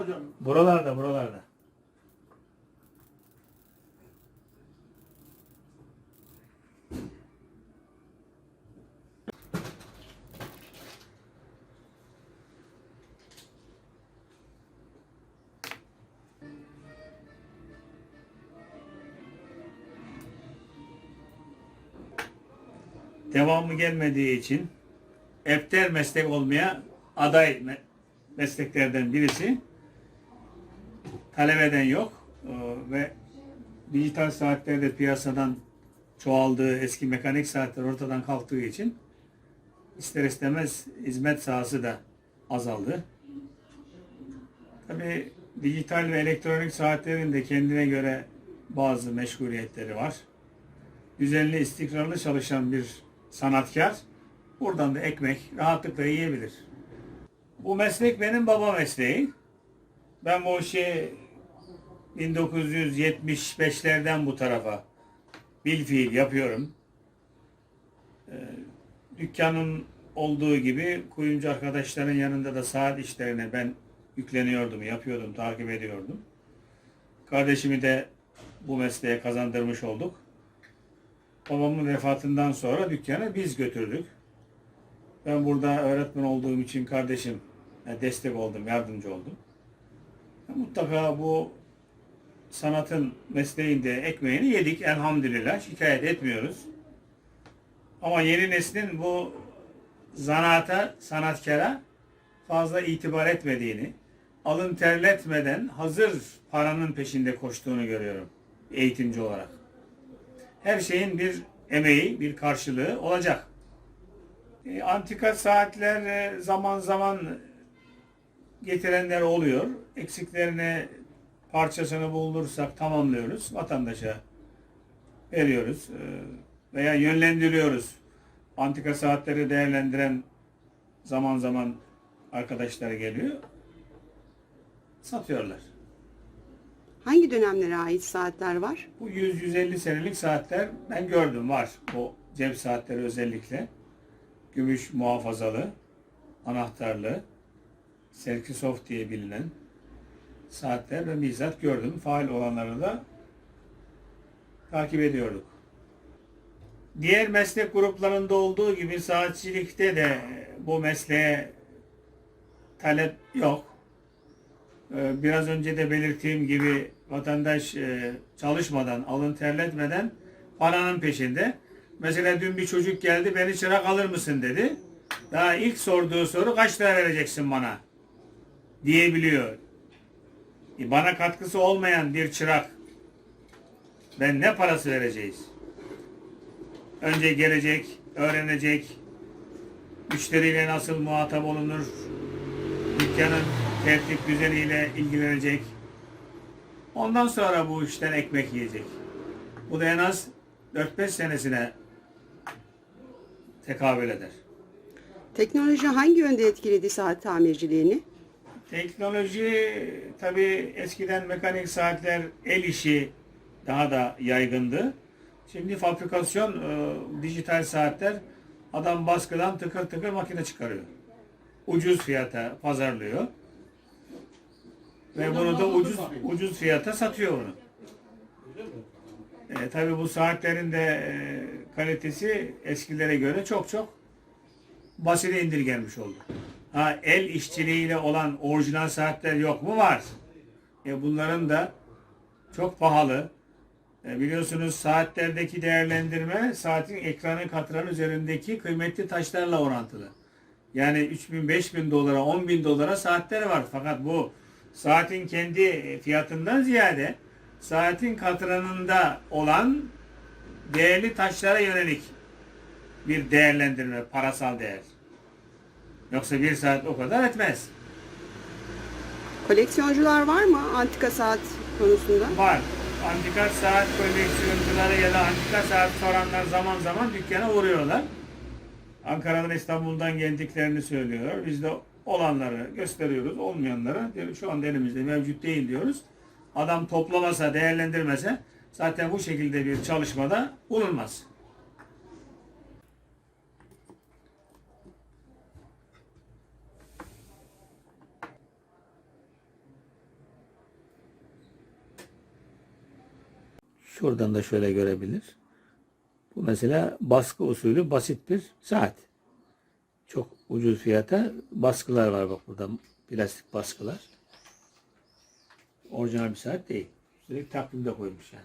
hocam? Buralarda, buralarda. Devamı gelmediği için epter meslek olmaya aday me- mesleklerden birisi talep eden yok Ee, ve dijital saatler de piyasadan çoğaldığı eski mekanik saatler ortadan kalktığı için ister istemez hizmet sahası da azaldı. Tabi dijital ve elektronik saatlerin de kendine göre bazı meşguliyetleri var. Düzenli, istikrarlı çalışan bir sanatkar buradan da ekmek rahatlıkla yiyebilir. Bu meslek benim baba mesleği. Ben bu işi 1975'lerden bu tarafa bilfiil yapıyorum. Ee, dükkanın olduğu gibi kuyumcu arkadaşların yanında da saat işlerine ben yükleniyordum, yapıyordum, takip ediyordum. Kardeşimi de bu mesleğe kazandırmış olduk. Babamın vefatından sonra dükkanı biz götürdük. Ben burada öğretmen olduğum için kardeşim destek oldum, yardımcı oldum. Mutlaka bu sanatın mesleğinde ekmeğini yedik elhamdülillah. Şikayet etmiyoruz. Ama yeni neslin bu zanaata, sanatkara fazla itibar etmediğini, alın terletmeden hazır paranın peşinde koştuğunu görüyorum eğitimci olarak. Her şeyin bir emeği, bir karşılığı olacak. E, Antika saatler e, zaman zaman getirenler oluyor. Eksiklerini parçasını bulursak tamamlıyoruz. Vatandaşa veriyoruz. Ee, Veya yönlendiriyoruz. Antika saatleri değerlendiren zaman zaman arkadaşlar geliyor. Satıyorlar. Hangi dönemlere ait saatler var? Bu 100-150 senelik saatler ben gördüm var. Bu cep saatleri özellikle. Gümüş muhafazalı, anahtarlı, Serkisoft diye bilinen saatler ve bizzat gördüm. Faal olanları da takip ediyorduk. Diğer meslek gruplarında olduğu gibi saatçilikte de bu mesleğe talep yok. Ee, Biraz önce de belirttiğim gibi vatandaş e, çalışmadan, alın terletmeden paranın peşinde. Mesela dün bir çocuk geldi, beni çırak alır mısın dedi. Daha ilk sorduğu soru kaç lira vereceksin bana? Diyebiliyor. Bana katkısı olmayan bir çırak ben ne parası vereceğiz? Önce gelecek, öğrenecek, müşteriyle nasıl muhatap olunur, dükkanın tertip düzeniyle ilgilenecek. Ondan sonra bu işten ekmek yiyecek. Bu da en az 4-5 senesine tekabül eder. Teknoloji hangi yönde etkiledi saat tamirciliğini? Teknoloji tabii eskiden mekanik saatler el işi daha da yaygındı. Şimdi fabrikasyon e, dijital saatler adam baskıdan tıkır tıkır makine çıkarıyor. Ucuz fiyata pazarlıyor. Ve bunu da ucuz ucuz fiyata satıyor bunu. E, tabii bu saatlerin de e, kalitesi eskilere göre çok çok basite indirgenmiş oldu. Ha, el işçiliğiyle olan orijinal saatler yok mu? Var. E, bunların da çok pahalı. E, biliyorsunuz saatlerdeki değerlendirme saatin ekranı katran üzerindeki kıymetli taşlarla orantılı. Yani 3000 5000 dolara 10 bin dolara saatler var. Fakat bu saatin kendi fiyatından ziyade saatin katranında olan değerli taşlara yönelik bir değerlendirme, parasal değer. Yoksa bir saat o kadar etmez. Koleksiyoncular var mı antika saat konusunda? Var. Antika saat koleksiyoncuları ya da antika saat soranlar zaman zaman dükkana uğruyorlar. Ankara'dan İstanbul'dan geldiklerini söylüyorlar. Biz de olanları gösteriyoruz. Olmayanlara diyor, şu anda elimizde mevcut değil diyoruz. Adam toplamasa, değerlendirmese zaten bu şekilde bir çalışmada bulunmaz. Şuradan da şöyle görebilir. Bu mesela baskı usulü basit bir saat. Çok ucuz fiyata baskılar var bak burada. Plastik baskılar. Orijinal bir saat değil. Üstelik takvimde koymuş yani.